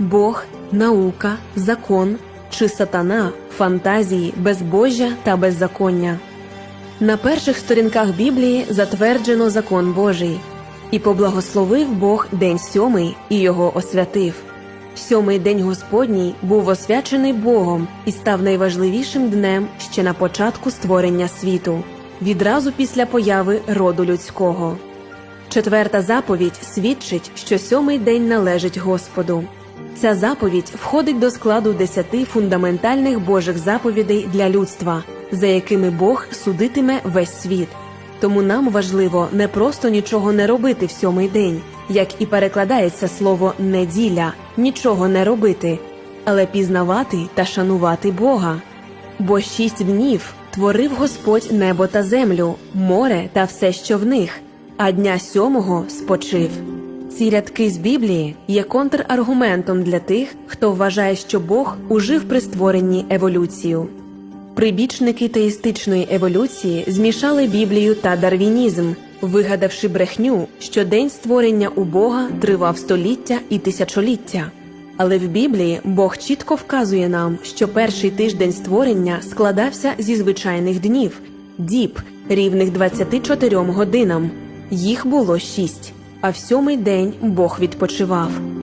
Бог, наука, закон чи сатана, фантазії, безбожжя та беззаконня. На перших сторінках Біблії затверджено закон Божий, і поблагословив Бог день сьомий і його освятив. Сьомий день Господній був освячений Богом і став найважливішим днем ще на початку створення світу, відразу після появи роду людського. Четверта заповідь свідчить, що сьомий день належить Господу. Ця заповідь входить до складу десяти фундаментальних Божих заповідей для людства, за якими Бог судитиме весь світ. Тому нам важливо не просто нічого не робити в сьомий день, як і перекладається слово неділя нічого не робити, але пізнавати та шанувати Бога. Бо шість днів творив Господь небо та землю, море та все, що в них, а дня сьомого спочив. Ці рядки з Біблії є контраргументом для тих, хто вважає, що Бог ужив при створенні еволюцію. Прибічники теїстичної еволюції змішали Біблію та дарвінізм, вигадавши брехню, що день створення у Бога тривав століття і тисячоліття. Але в Біблії Бог чітко вказує нам, що перший тиждень створення складався зі звичайних днів діб, рівних 24 годинам. Їх було шість, а в сьомий день Бог відпочивав.